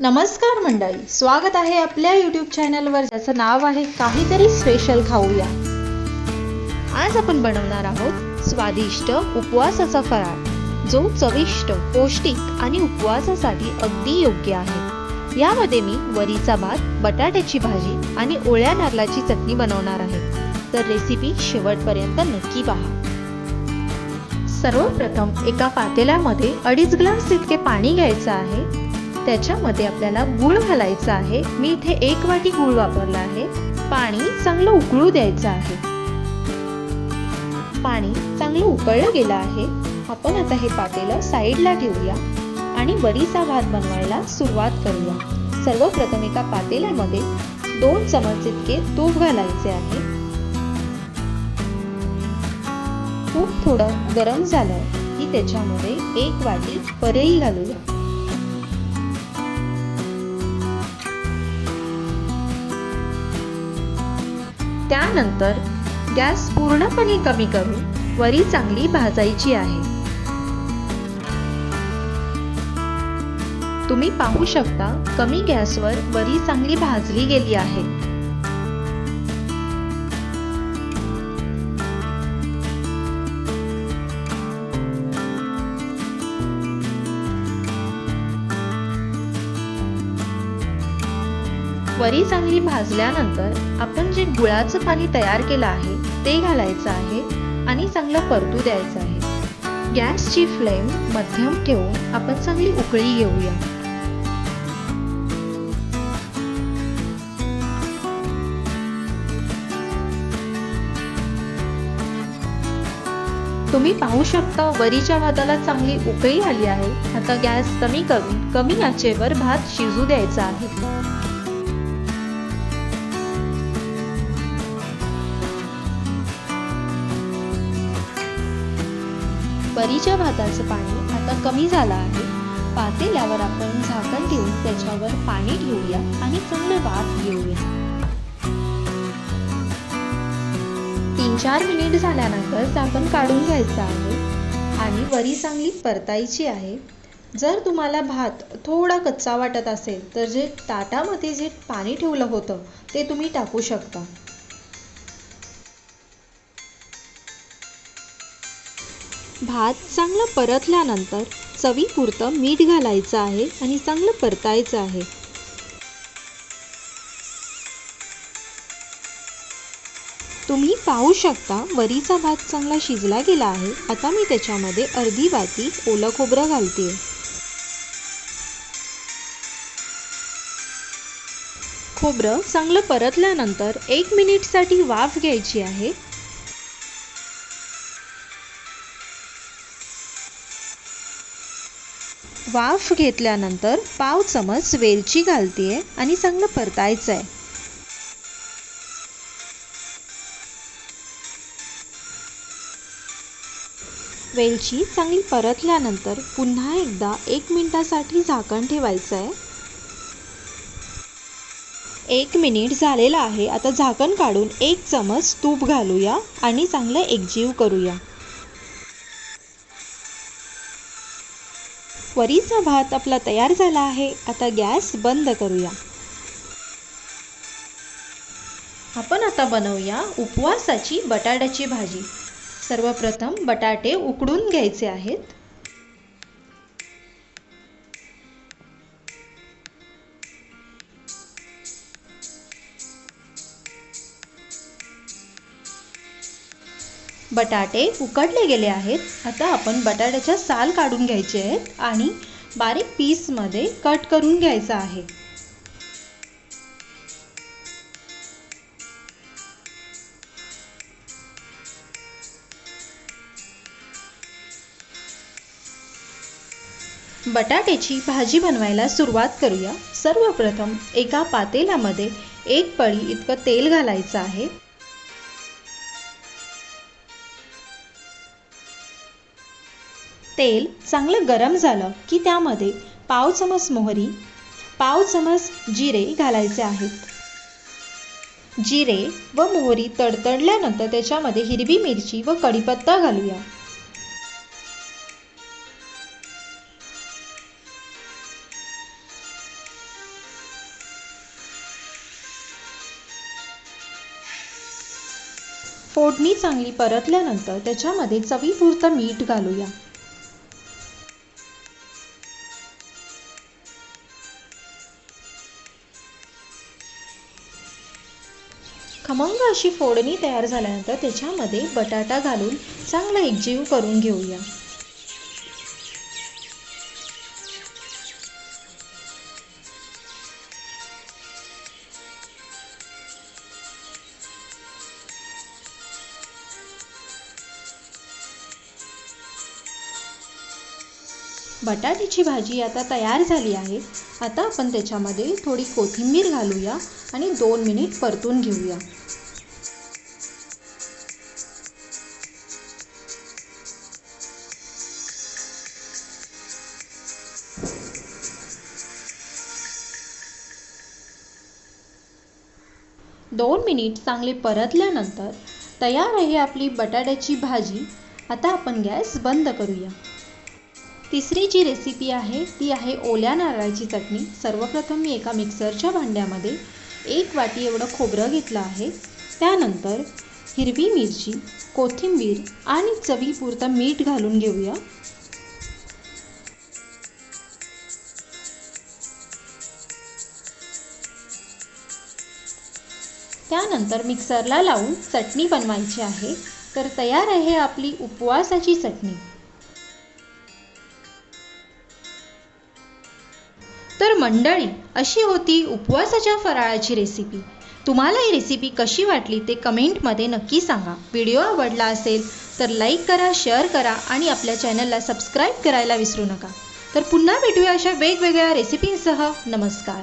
नमस्कार मंडळी स्वागत आहे आपल्या यूट्यूब चॅनलवर ज्याचं नाव आहे काहीतरी स्पेशल खाऊया. आज आपण बनवणार आहोत स्वादिष्ट उपवासाचा फराळ जो चविष्ट पौष्टिक आणि उपवासासाठी अगदी योग्य आहे. यामध्ये मी वरीचा भात बटाट्याची भाजी आणि ओळ्या नारळाची चटणी बनवणार आहे. तर रेसिपी शेवटपर्यंत नक्की पहा. सर्वप्रथम एका पातेल्यामध्ये अडीच ग्लास इतके पाणी घ्यायचं आहे. त्याच्यामध्ये आपल्याला गूळ घालायचा आहे. मी इथे एक वाटी गूळ वापरला आहे. पाणी चांगलं उकळू द्यायचं आहे. पाणी चांगलं उकळलं गेलं आहे. आपण आता हे पातेलं साईडला ठेवूया आणि बरीचा भात बनवायला सुरुवात करूया. सर्वप्रथम एका पातेल्यामध्ये दोन चमच इतके तूप घालायचे आहे. तूप थोडं गरम झालं की त्याच्यामध्ये एक वाटी परेई घालूया. त्यानंतर गॅस पूर्णपणे कमी करून वरी चांगली भाजायची आहे. तुम्ही पाहू शकता कमी गॅसवर वरी चांगली भाजली गेली आहे. वरी चांगली भाजल्यानंतर आपण जे गुळाचं पाणी तयार केलं आहे ते घालायचं आहे आणि चांगलं परतू द्यायचं आहे. गॅसची फ्लेम मध्यम ठेवून आपण चांगली उकळी घेऊया. तुम्ही पाहू शकता वरीच्या भाताला चांगली उकळी आली आहे. आता गॅस कमी करून कमी आचेवर भात शिजू द्यायचा आहे. वरीच्या भाताचं पाणी आता कमी झालं आहे. पातेल्यावर आपण झाकण ठेवून त्याच्यावर पाणी ठेवूया आणि चांगलं वाफ घेऊया. तीन चार मिनिट झाल्यानंतर झाकण काढून घ्यायचं आहे आणि वरी चांगली परतायची आहे. जर तुम्हाला भात थोडा कच्चा वाटत असेल तर जे ताटामध्ये जे पाणी ठेवलं होतं ते तुम्ही टाकू शकता. भात चांगलं परतल्यानंतर चवीपुरतं मीठ घालायचं आहे आणि चांगलं परतायचं आहे. तुम्ही पाहू शकता वरीचा भात चांगला शिजला गेला आहे. आता मी त्याच्यामध्ये अर्धी वाटी ओलं खोबरं घालते खोबरं चांगलं परतल्यानंतर एक मिनिटसाठी वाफ घ्यायची आहे. वाफ घेतल्यानंतर पाव चमच वेलची घालते आणि चांगलं परतायचं आहे वेलची चांगली परतल्यानंतर पुन्हा एकदा एक मिनिटासाठी झाकण ठेवायचं आहे एक मिनिट झालेला आहे. आता झाकण काढून एक चमच तूप घालूया आणि चांगलं एकजीव करूया. वरीचा भात आपला तयार झाला आहे. आता गॅस बंद करूया. आपण आता बनवूया उपवासाची बटाट्याची भाजी. सर्वप्रथम बटाटे उकडून घ्यायचे आहेत. बटाटे उकडले गेले आहेत. आता आपण बटाट्याच्या साल काढून घ्यायचे आहेत आणि बारीक पीसमध्ये कट करून घ्यायचं आहे. बटाट्याची भाजी बनवायला सुरुवात करूया. सर्वप्रथम एका पातेल्यामध्ये एक पळी इतकं तेल घालायचं आहे. तेल चांगलं गरम झालं की त्यामध्ये पाव चमच मोहरी पाव चमस जिरे घालायचे आहेत. जिरे व मोहरी तडतडल्यानंतर त्याच्यामध्ये हिरवी मिरची व कढीपत्ता घालूया. फोडणी चांगली परतल्यानंतर त्याच्यामध्ये चवीपुरतं मीठ घालूया. खमंग अशी फोडणी तयार झाल्यानंतर त्याच्यामध्ये बटाटा घालून चांगला एकजीव करून घेऊया. बटाट्याची भाजी आता तयार झाली आहे. आता आपण त्याच्यामध्ये थोडी कोथिंबीर घालूया आणि दोन मिनिट परतून घेऊया. दोन मिनिट चांगले परतल्यानंतर तयार आहे आपली बटाट्याची भाजी. आता आपण गॅस बंद करूया. तिसरी जी रेसिपी आहे ती आहे ओल्या नारळाची चटणी. सर्वप्रथम मी एका मिक्सरच्या भांड्यामध्ये एक वाटी एवढं खोबरं घेतलं आहे. त्यानंतर हिरवी मिरची कोथिंबीर आणि चवीपुरतं मीठ घालून घेऊया. त्यानंतर मिक्सरला लावून चटणी बनवायची आहे. तर तयार आहे आपली उपवासाची चटणी. तर मंडळी अशी होती उपवासाच्या फराळाची रेसिपी तुम्हाला ही रेसिपी कशी वाटली ते कमेंटमध्ये नक्की सांगा. व्हिडिओ आवडला असेल तर लाईक करा शेअर करा आणि आपल्या चॅनलला सबस्क्राईब करायला विसरू नका. तर पुन्हा भेटूया अशा वेगवेगळ्या रेसिपींसह नमस्कार.